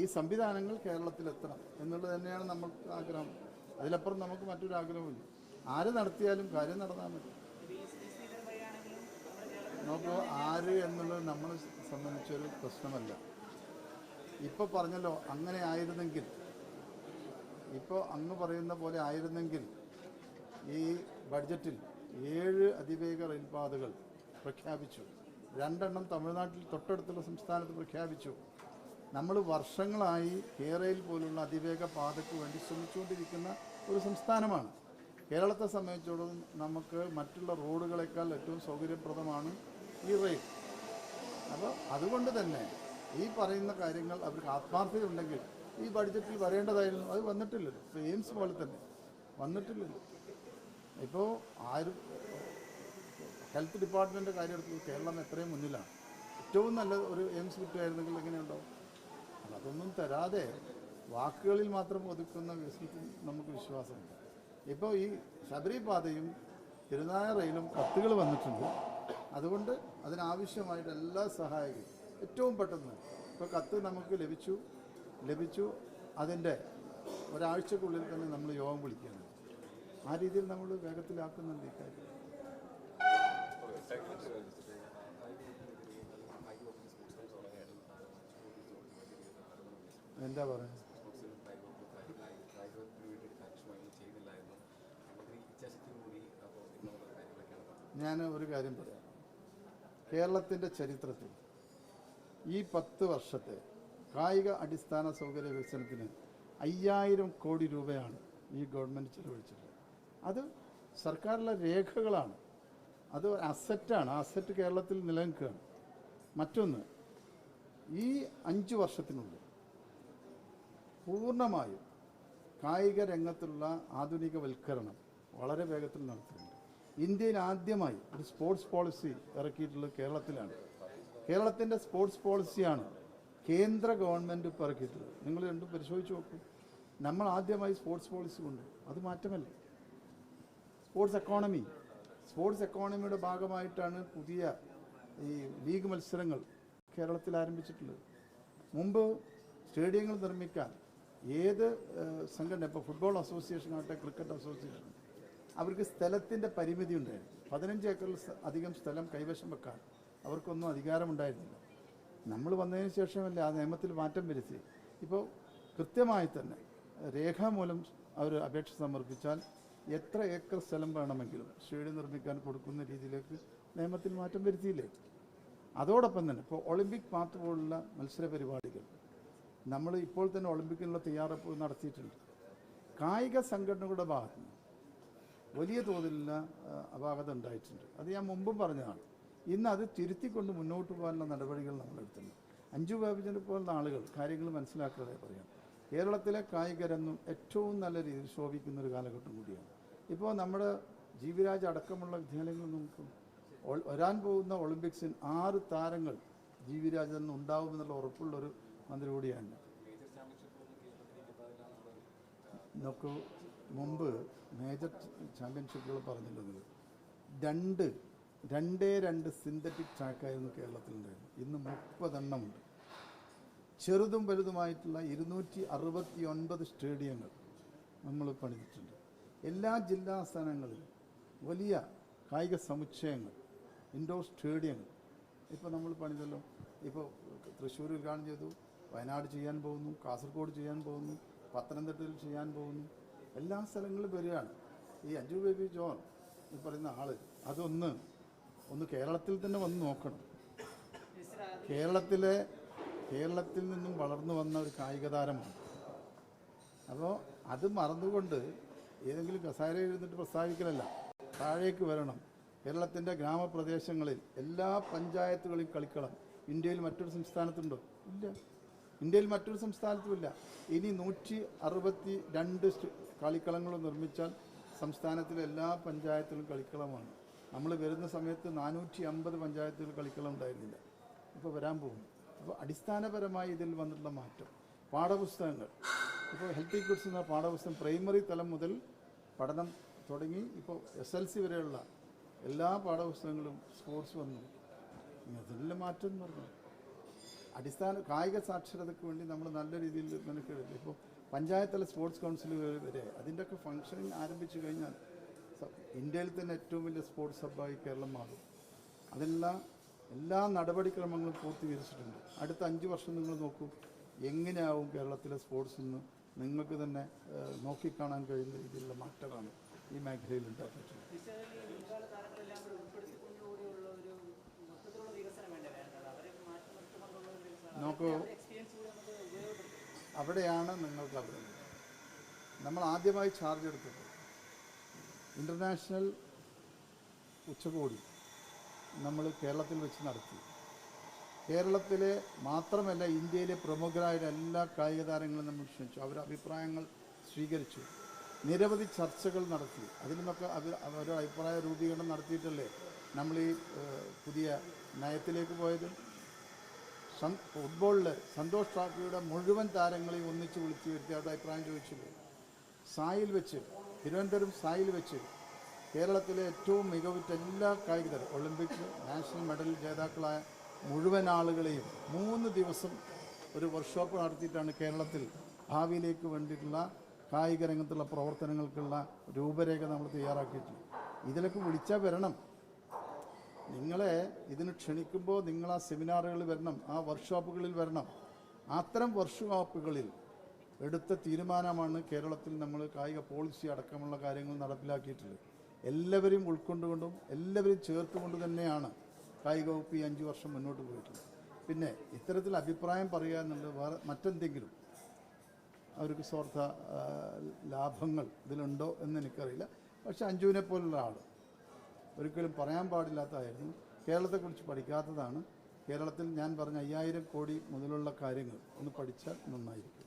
ഈ സംവിധാനങ്ങൾ കേരളത്തിലെത്തണം എന്നുള്ളത് തന്നെയാണ് നമ്മൾക്ക് ആഗ്രഹം. അതിലപ്പുറം നമുക്ക് മറ്റൊരു ആഗ്രഹമില്ല ആര് നടത്തിയാലും കാര്യം നടന്നാൽ മതി. നോക്കൂ ആര് എന്നുള്ളത് നമ്മളെ സംബന്ധിച്ചൊരു പ്രശ്നമല്ല. ഇപ്പോൾ പറഞ്ഞല്ലോ അങ്ങനെ ആയിരുന്നെങ്കിൽ ഇപ്പോൾ അങ്ങ് പറയുന്ന പോലെ ആയിരുന്നെങ്കിൽ ഈ ബഡ്ജറ്റിൽ ഏഴ് അതിവേഗ റെയിൽപാതകൾ പ്രഖ്യാപിച്ചു. രണ്ടെണ്ണം തമിഴ്നാട്ടിൽ തൊട്ടടുത്തുള്ള സംസ്ഥാനത്ത് പ്രഖ്യാപിച്ചു. നമ്മൾ വർഷങ്ങളായി കേരളയിൽ പോലുള്ള അതിവേഗ പാതയ്ക്ക് വേണ്ടി ശ്രമിച്ചുകൊണ്ടിരിക്കുന്ന ഒരു സംസ്ഥാനമാണ്. കേരളത്തെ സംബന്ധിച്ചിടത്തോളം നമുക്ക് മറ്റുള്ള റോഡുകളെക്കാൾ ഏറ്റവും സൗകര്യപ്രദമാണ് ഈ റെയിൽ. അപ്പോൾ അതുകൊണ്ട് തന്നെ ഈ പറയുന്ന കാര്യങ്ങൾ അവർക്ക് ആത്മാർത്ഥത ഉണ്ടെങ്കിൽ ഈ ബഡ്ജറ്റിൽ വരേണ്ടതായിരുന്നു. അത് വന്നിട്ടില്ലല്ലോ. ഇപ്പോൾ എയിംസ് പോലെ തന്നെ വന്നിട്ടില്ലല്ലോ. ഇപ്പോൾ ആരും ഹെൽത്ത് ഡിപ്പാർട്ട്മെന്റ് കാര്യം എടുത്തു കേരളം എത്രയും മുന്നിലാണ്. ഏറ്റവും നല്ല ഒരു എയിംസ് കിട്ടുമായിരുന്നെങ്കിൽ എങ്ങനെയുണ്ടാവും? അല്ല, അതൊന്നും തരാതെ വാക്കുകളിൽ മാത്രം ഒതുക്കുന്ന വിശ്വസിക്കും നമുക്ക് വിശ്വാസമുണ്ട്. ഇപ്പോൾ ഈ ശബരി പാതയും തിരുനായ റെയിലും കത്തുകൾ വന്നിട്ടുണ്ട്. അതുകൊണ്ട് അതിനാവശ്യമായിട്ട് എല്ലാ സഹായവും ഏറ്റവും പെട്ടെന്ന് ഇപ്പോൾ കത്ത് നമുക്ക് ലഭിച്ചു. ലഭിച്ചു. അതിന്റെ ഒരാഴ്ചക്കുള്ളിൽ തന്നെ നമ്മൾ യോഗം വിളിക്കുകയാണ്. ആ രീതിയിൽ നമ്മൾ വേഗത്തിലാക്കുന്നുണ്ട് ഈ എന്താ പറയുക? ഞാൻ ഒരു കാര്യം പറയാം. കേരളത്തിന്റെ ചരിത്രത്തിൽ ഈ പത്ത് വർഷത്തെ കായിക അടിസ്ഥാന സൗകര്യ വികസനത്തിന് അയ്യായിരം കോടി രൂപയാണ് ഈ ഗവൺമെന്റ് ചെലവഴിച്ചിട്ടുള്ളത്. അത് സർക്കാരിലെ രേഖകളാണ്. അത് അസറ്റാണ് അസറ്റ് കേരളത്തിൽ നിലനിൽക്കുകയാണ്. മറ്റൊന്ന് ഈ അഞ്ച് വർഷത്തിനുള്ളിൽ പൂർണമായും കായിക രംഗത്തുള്ള ആധുനികവൽക്കരണം വളരെ വേഗത്തിൽ നടത്തുന്നുണ്ട് ഇന്ത്യയിൽ ആദ്യമായി ഒരു സ്പോർട്സ് പോളിസി ഇറക്കിയിട്ടുള്ളത് കേരളത്തിലാണ്. കേരളത്തിന്റെ സ്പോർട്സ് പോളിസിയാണ് കേന്ദ്ര ഗവൺമെന്റ് ഇപ്പോൾ ഇറക്കിയിട്ടുള്ളത്. നിങ്ങൾ രണ്ടും പരിശോധിച്ച് നോക്കൂ. നമ്മൾ ആദ്യമായി സ്പോർട്സ് പോളിസി കൊണ്ട് അത് മാറ്റമല്ല. സ്പോർട്സ് എക്കോണമി സ്പോർട്സ് എക്കോണമിയുടെ ഭാഗമായിട്ടാണ് പുതിയ ഈ ലീഗ് മത്സരങ്ങൾ കേരളത്തിൽ ആരംഭിച്ചിട്ടുള്ളത്. മുമ്പ് സ്റ്റേഡിയങ്ങൾ നിർമ്മിക്കാൻ ഏത് സംഘടന ഇപ്പോൾ ഫുട്ബോൾ അസോസിയേഷൻ ആകട്ടെ ക്രിക്കറ്റ് അസോസിയേഷൻ അവർക്ക് സ്ഥലത്തിന്റെ പരിമിതി ഉണ്ടായിരുന്നു. പതിനഞ്ച് ഏക്കറിൽ അധികം സ്ഥലം കൈവശം വെക്കാൻ അവർക്കൊന്നും അധികാരമുണ്ടായിരുന്നില്ല. നമ്മൾ വന്നതിന് ശേഷമല്ലേ ആ നിയമത്തിൽ മാറ്റം വരുത്തി ഇപ്പോൾ കൃത്യമായി തന്നെ രേഖാമൂലം അവർ അപേക്ഷ സമർപ്പിച്ചാൽ എത്ര ഏക്കർ സ്ഥലം വേണമെങ്കിലും സ്റ്റേഡിയം നിർമ്മിക്കാൻ കൊടുക്കുന്ന രീതിയിലേക്ക് നിയമത്തിൽ മാറ്റം വരുത്തിയില്ലേ? അതോടൊപ്പം തന്നെ ഇപ്പോൾ ഒളിമ്പിക് പാത്ത് പോലുള്ള മത്സര പരിപാടികൾ നമ്മൾ ഇപ്പോൾ തന്നെ ഒളിമ്പിക്കിനുള്ള തയ്യാറെടുപ്പ് നടത്തിയിട്ടുണ്ട്. കായിക സംഘടനകളുടെ ഭാഗത്ത് വലിയ തോതിലുള്ള അപാകത ഉണ്ടായിട്ടുണ്ട്. അത് ഞാൻ മുമ്പും പറഞ്ഞതാണ്. ഇന്ന് അത് തിരുത്തിക്കൊണ്ട് മുന്നോട്ട് പോകാനുള്ള നടപടികൾ നമ്മൾ എടുത്തിട്ടുണ്ട്. അഞ്ചു ബാബുജനെ പോലുള്ള ആളുകൾ കാര്യങ്ങൾ മനസ്സിലാക്കാതെ പറയാം കേരളത്തിലെ കായിക രംഗം ഏറ്റവും നല്ല രീതിയിൽ ശോഭിക്കുന്ന ഒരു കാലഘട്ടം കൂടിയാണ്. ഇപ്പോൾ നമ്മുടെ ജീവിരാജ് അടക്കമുള്ള വിദ്യാലയങ്ങൾ നമുക്ക് വരാൻ പോകുന്ന ഒളിമ്പിക്സിൽ ആറ് താരങ്ങൾ ജീവിരാജ് തന്നെ ഉണ്ടാവുമെന്നുള്ള ഉറപ്പുള്ളൊരു മന്ത്രി കൂടിയാണ് നോക്കൂ മുമ്പ് മേജർ ചാമ്പ്യൻഷിപ്പുകൾ പറഞ്ഞിരുന്നത് രണ്ട് രണ്ടേ രണ്ട് സിന്തറ്റിക് ട്രാക്കായിരുന്നു കേരളത്തിലുണ്ടായിരുന്നു ഇന്ന് മുപ്പതെണ്ണമുണ്ട് ചെറുതും വലുതുമായിട്ടുള്ള ഇരുന്നൂറ്റി അറുപത്തി ഒൻപത് സ്റ്റേഡിയങ്ങൾ നമ്മൾ പണിതിട്ടുണ്ട്. എല്ലാ ജില്ലാ സ്ഥാനങ്ങളിലും വലിയ കായിക സമുച്ചയങ്ങൾ ഇൻഡോർ സ്റ്റേഡിയങ്ങൾ ഇപ്പോൾ നമ്മൾ പണിതല്ലോ. ഇപ്പോൾ തൃശ്ശൂർ ഉദ്ഘാടനം ചെയ്തു വയനാട് ചെയ്യാൻ പോകുന്നു കാസർഗോഡ് ചെയ്യാൻ പോകുന്നു പത്തനംതിട്ടയിൽ ചെയ്യാൻ പോകുന്നു. എല്ലാ സ്ഥലങ്ങളിലും വരികയാണ്. ഈ അഞ്ജു ബേബി ജോൺ ഈ പറയുന്ന ആൾ അതൊന്ന് ഒന്ന് കേരളത്തിൽ തന്നെ വന്ന് നോക്കണം. കേരളത്തിലെ കേരളത്തിൽ നിന്നും വളർന്നു വന്ന ഒരു കായിക താരമാണ് അപ്പോൾ അത് മറന്നുകൊണ്ട് ഏതെങ്കിലും കസാര എഴുന്നിട്ട് പ്രസ്താവിക്കലല്ല. താഴേക്ക് വരണം. കേരളത്തിന്റെ ഗ്രാമപ്രദേശങ്ങളിൽ എല്ലാ പഞ്ചായത്തുകളിൽ കളിക്കളം. ഇന്ത്യയിൽ മറ്റൊരു സംസ്ഥാനത്തുണ്ടോ? ഇല്ല. ഇന്ത്യയിൽ മറ്റൊരു സംസ്ഥാനത്തുമില്ല. ഇനി നൂറ്റി അറുപത്തി രണ്ട് കളിക്കളങ്ങൾ നിർമ്മിച്ചാൽ സംസ്ഥാനത്തിലെ എല്ലാ പഞ്ചായത്തിലും കളിക്കളമാണ്. നമ്മൾ വരുന്ന സമയത്ത് നാനൂറ്റി അമ്പത് പഞ്ചായത്തുകൾ കളിക്കളം ഉണ്ടായിരുന്നില്ല. ഇപ്പോൾ വരാൻ പോകുന്നു. അപ്പോൾ അടിസ്ഥാനപരമായി ഇതിൽ വന്നിട്ടുള്ള മാറ്റം. പാഠപുസ്തകങ്ങൾ. ഇപ്പോൾ ഹെൽത്തി ഗുഡ്സ് എന്ന പാഠപുസ്തകം പ്രൈമറി തലം മുതൽ പഠനം തുടങ്ങി ഇപ്പോൾ എസ് എൽ സി വരെയുള്ള എല്ലാ പാഠപുസ്തകങ്ങളും സ്പോർട്സ് വന്നു. ഇനി മാറ്റം എന്ന് പറഞ്ഞു അടിസ്ഥാന കായിക സാക്ഷരതയ്ക്ക് വേണ്ടി നമ്മൾ നല്ല രീതിയിൽ മെനക്കെടുക്കും. ഇപ്പോൾ പഞ്ചായത്ത് തല സ്പോർട്സ് കൗൺസിൽ വരെ അതിന്റെയൊക്കെ ഫംഗ്ഷനിങ് ആരംഭിച്ചു കഴിഞ്ഞാൽ ഇന്ത്യയിൽ തന്നെ ഏറ്റവും വലിയ സ്പോർട്സ് ഹബ്ബായി കേരളം മാറും അതെല്ലാം എല്ലാ നടപടിക്രമങ്ങളും പൂർത്തീകരിച്ചിട്ടുണ്ട്. അടുത്ത അഞ്ച് വർഷം നിങ്ങൾ നോക്കൂ എങ്ങനെയാവും കേരളത്തിലെ സ്പോർട്സ് എന്ന് നിങ്ങൾക്ക് തന്നെ നോക്കിക്കാണാൻ കഴിയുന്ന രീതിയിലുള്ള മാറ്റമാണ് ഈ മേഖലയിൽ ഉണ്ടാക്കിയിട്ടുള്ളത്. നമുക്ക് അവിടെയാണ് നിങ്ങൾക്ക് അവിടെ നമ്മൾ ആദ്യമായി ചാർജ് എടുത്തത് ഇന്റർനാഷണൽ ഉച്ചകോടി നമ്മൾ കേരളത്തിൽ വെച്ച് നടത്തി. കേരളത്തിലെ മാത്രമല്ല ഇന്ത്യയിലെ പ്രമുഖരായ എല്ലാ കായിക താരങ്ങളും നമ്മൾ ക്ഷണിച്ചു. അവരുടെ അഭിപ്രായങ്ങൾ സ്വീകരിച്ചു. നിരവധി ചർച്ചകൾ നടത്തി. അതിൽ നിന്നൊക്കെ അവർ അവരുടെ അഭിപ്രായ രൂപീകരണം നടത്തിയിട്ടല്ലേ നമ്മൾ ഈ പുതിയ നയത്തിലേക്ക് പോയത്? ഫുട്ബോളിൽ സന്തോഷ് ട്രോഫിയുടെ മുഴുവൻ താരങ്ങളെയും ഒന്നിച്ച് വിളിച്ച് വരുത്തി അവരുടെ അഭിപ്രായം ചോദിച്ചില്ലേ? സായിൽ വെച്ച് തിരുവനന്തപുരം സായിൽ വെച്ച് കേരളത്തിലെ ഏറ്റവും മികവുറ്റ എല്ലാ കായിക ഒളിമ്പിക്സ് നാഷണൽ മെഡൽ ജേതാക്കളായ മുഴുവൻ ആളുകളെയും മൂന്ന് ദിവസം ഒരു വർക്ക്ഷോപ്പ് നടത്തിയിട്ടാണ് കേരളത്തിൽ ഭാവിയിലേക്ക് വേണ്ടിയിട്ടുള്ള കായിക രംഗത്തുള്ള പ്രവർത്തനങ്ങൾക്കുള്ള രൂപരേഖ നമ്മൾ തയ്യാറാക്കിയിട്ടുണ്ട്. ഇതിലൊക്കെ വിളിച്ചാൽ വരണം. നിങ്ങളെ ഇതിന് ക്ഷണിക്കുമ്പോൾ നിങ്ങൾ ആ സെമിനാറുകളിൽ വരണം ആ വർക്ക്ഷോപ്പുകളിൽ വരണം. അത്തരം വർക്ക്ഷോപ്പുകളിൽ എടുത്ത തീരുമാനമാണ് കേരളത്തിൽ നമ്മൾ കായിക പോളിസി അടക്കമുള്ള കാര്യങ്ങൾ നടപ്പിലാക്കിയിട്ടുള്ളത്. എല്ലാവരും ഉൾക്കൊണ്ടുകൊണ്ടും എല്ലാവരും ചേർത്തുകൊണ്ട് തന്നെയാണ് കായിക വകുപ്പ് ഈ അഞ്ച് വർഷം മുന്നോട്ട് പോയിട്ടുള്ളത്. പിന്നെ ഇത്തരത്തിൽ അഭിപ്രായം പറയുക എന്നുള്ളത് വേറെ മറ്റെന്തെങ്കിലും അവർക്ക് സ്വാർത്ഥ ലാഭങ്ങൾ ഇതിലുണ്ടോ എന്ന് എനിക്കറിയില്ല. പക്ഷെ അഞ്ജുവിനെ പോലുള്ള ആൾ ഒരിക്കലും പറയാൻ പാടില്ലാത്തതായിരുന്നു. കേരളത്തെക്കുറിച്ച് പഠിക്കാത്തതാണ്. കേരളത്തിൽ ഞാൻ പറഞ്ഞ അയ്യായിരം കോടി മുതലുള്ള കാര്യങ്ങൾ ഒന്ന് പഠിച്ചാൽ നന്നായിരിക്കും.